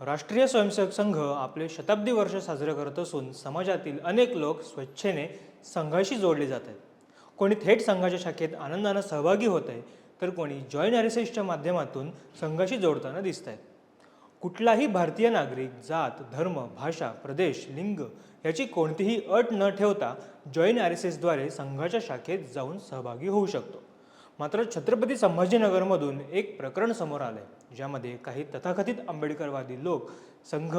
राष्ट्रीय स्वयंसेवक संघ आपले शताब्दी वर्ष साजरे करत असून समाजातील अनेक लोक स्वेच्छेने संघाशी जोडले जात आहेत. कोणी थेट संघाच्या शाखेत आनंदानं सहभागी होत आहे तर कोणी जॉईन ॲरिसेसच्या माध्यमातून संघाशी जोडताना दिसत आहेत. कुठलाही भारतीय नागरिक जात धर्म भाषा प्रदेश लिंग याची कोणतीही अट न ठेवता जॉईन आर एस एसद्वारे संघाच्या शाखेत जाऊन सहभागी होऊ शकतो. मात्र छत्रपती संभाजीनगरमधून एक प्रकरण समोर आलं आहे ज्यामध्ये काही तथाकथित आंबेडकरवादी लोक संघ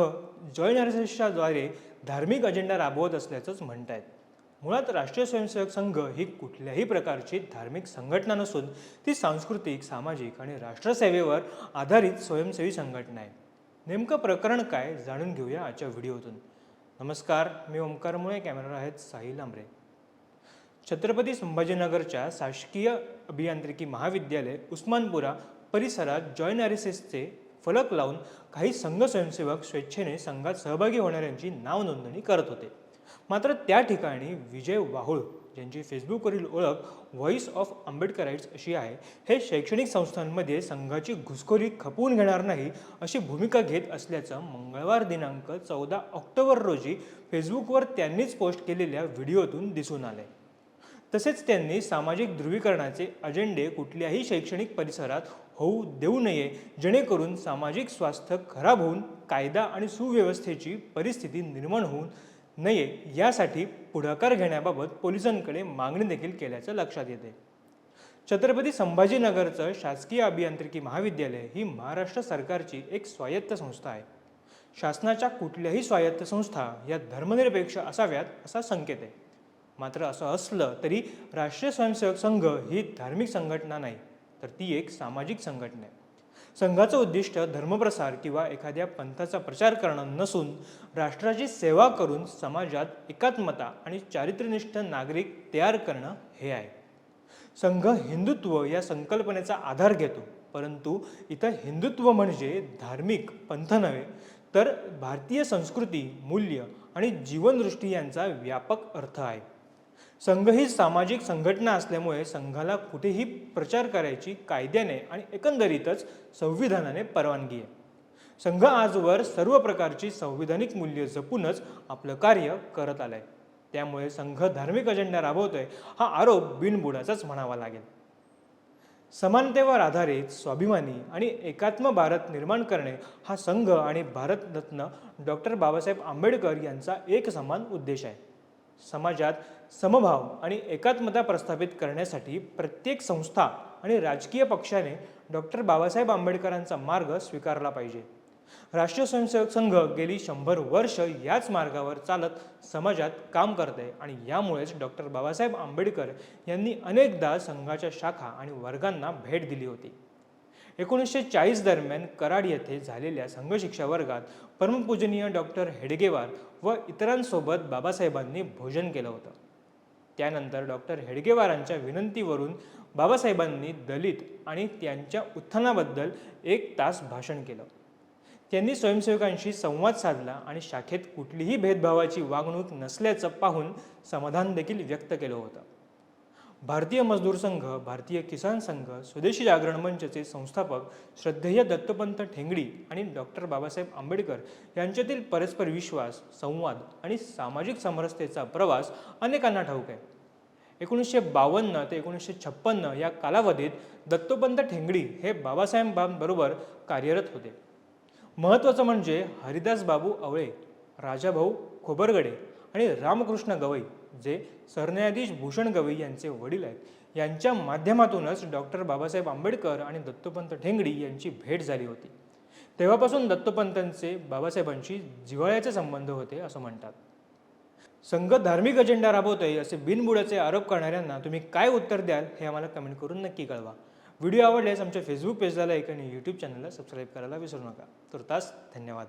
जॉईन आर एस एसच्या द्वारे धार्मिक अजेंडा राबवत असल्याचंच म्हणत आहेत मुळात राष्ट्रीय स्वयंसेवक संघ ही कुठल्याही प्रकारची धार्मिक संघटना नसून ती सांस्कृतिक सामाजिक आणि राष्ट्रसेवेवर आधारित स्वयंसेवी संघटना आहे. नेमकं प्रकरण काय जाणून घेऊया आजच्या व्हिडिओतून. नमस्कार मी ओंकार मुळे कॅमेरा आहेत साहिल आंबरे. छत्रपती संभाजीनगरच्या शासकीय अभियांत्रिकी महाविद्यालय उस्मानपुरा परिसरात जॉईन आर एस एसचे फलक लावून काही संघ स्वयंसेवक स्वेच्छेने संघात सहभागी होणाऱ्यांची नाव नोंदणी करत होते. मात्र त्या ठिकाणी विजय वाहुळ ज्यांची फेसबुकवरील ओळख व्हॉइस ऑफ आंबेडकराइट्स अशी आहे हे शैक्षणिक संस्थांमध्ये संघाची घुसखोरी खपवून घेणार नाही अशी भूमिका घेत असल्याचं मंगळवार दिनांक चौदा ऑक्टोबर रोजी फेसबुकवर त्यांनीच पोस्ट केलेल्या व्हिडिओतून दिसून आले तसेच त्यांनी सामाजिक ध्रुवीकरणाचे अजेंडे कुठल्याही शैक्षणिक परिसरात होऊ देऊ नये जेणेकरून सामाजिक स्वास्थ्य खराब होऊन कायदा आणि सुव्यवस्थेची परिस्थिती निर्माण होऊन नये यासाठी पुढाकार घेण्याबाबत पोलिसांकडे मागणी देखील केल्याचं लक्षात येते. छत्रपती संभाजीनगरचं शासकीय अभियांत्रिकी महाविद्यालय ही महाराष्ट्र सरकारची एक स्वायत्त संस्था आहे. शासनाच्या कुठल्याही स्वायत्त संस्था या धर्मनिरपेक्ष असाव्यात असा संकेत आहे. मात्र असं असलं तरी राष्ट्रीय स्वयंसेवक संघ ही धार्मिक संघटना नाही तर ती एक सामाजिक संघटना आहे. संघाचं उद्दिष्ट धर्मप्रसार किंवा एखाद्या पंथाचा प्रचार करणं नसून राष्ट्राची सेवा करून समाजात एकात्मता आणि चारित्र्यनिष्ठ नागरिक तयार करणं हे आहे. संघ हिंदुत्व या संकल्पनेचा आधार घेतो परंतु इथं हिंदुत्व म्हणजे धार्मिक पंथ नव्हे तर भारतीय संस्कृती मूल्य आणि जीवनदृष्टी यांचा व्यापक अर्थ आहे. संघ ही सामाजिक संघटना असल्यामुळे संघाला कुठेही प्रचार करायची कायद्याने आणि एकंदरीतच संविधानाने परवानगी आहे. संघ आजवर सर्व प्रकारची संविधानिक मूल्य जपूनच आपलं कार्य करत आलाय. त्यामुळे संघ धार्मिक अजेंडा राबवतोय हा आरोप बिनबुडाचाच म्हणावा लागेल. समानतेवर आधारित स्वाभिमानी आणि एकात्म भारत निर्माण करणे हा संघ आणि भारतरत्न डॉक्टर बाबासाहेब आंबेडकर यांचा एक समान उद्देश आहे. समाजात समभाव आणि एकात्मता प्रस्थापित करण्यासाठी प्रत्येक संस्था आणि राजकीय पक्षाने डॉक्टर बाबासाहेब आंबेडकरांचा मार्ग स्वीकारला पाहिजे. राष्ट्रीय स्वयंसेवक संघ गेली शंभर वर्ष याच मार्गावर चालत समाजात काम करते आणि यामुळेच डॉक्टर बाबासाहेब आंबेडकर यांनी अनेकदा संघाच्या शाखा आणि वर्गांना भेट दिली होती. एकोणीसशे चाळीस दरम्यान कराड येथे झालेल्या संघशिक्षा वर्गात परमपूजनीय डॉक्टर हेडगेवार व इतरांसोबत बाबासाहेबांनी भोजन केलं होतं. त्यानंतर डॉक्टर हेडगेवारांच्या विनंतीवरून बाबासाहेबांनी दलित आणि त्यांच्या उत्थानाबद्दल एक तास भाषण केलं. त्यांनी स्वयंसेवकांशी संवाद साधला आणि शाखेत कुठलीही भेदभावाची वागणूक नसल्याचं पाहून समाधान देखील व्यक्त केलं होतं. भारतीय मजदूर संघ भारतीय किसान संघ स्वदेशी जागरण मंचचे संस्थापक श्रद्धेय दत्तपंत ठेंगडी आणि डॉक्टर बाबासाहेब आंबेडकर यांच्यातील परस्पर विश्वास संवाद आणि सामाजिक समरसतेचा प्रवास अनेकांना ठाऊक आहे. एकोणीसशे बावन्न ते एकोणीसशे छप्पन्न या कालावधीत दत्तोपंत ठेंगडी हे बाबासाहेबांबरोबर कार्यरत होते. महत्त्वाचं म्हणजे हरिदास बाबू आवळे राजाभाऊ खोबरगडे आणि रामकृष्ण गवई जे सरन्यायाधीश भूषण गवई यांचे वडील आहेत यांच्या माध्यमातूनच डॉक्टर बाबासाहेब आंबेडकर आणि दत्तोपंत ठेंगडी यांची भेट झाली होती. तेव्हापासून दत्तोपंतांचे बाबासाहेबांशी जिव्हाळ्याचे संबंध होते असं म्हणतात. संघ धार्मिक अजेंडा राबवतोय असे बिनबुडाचे आरोप करणाऱ्यांना तुम्ही काय उत्तर द्याल हे आम्हाला कमेंट करून नक्की कळवा. व्हिडिओ आवडल्यास आमच्या फेसबुक पेजला लाईक आणि यूट्यूब चॅनलला सबस्क्राईब करायला विसरू नका. तुर्तास धन्यवाद.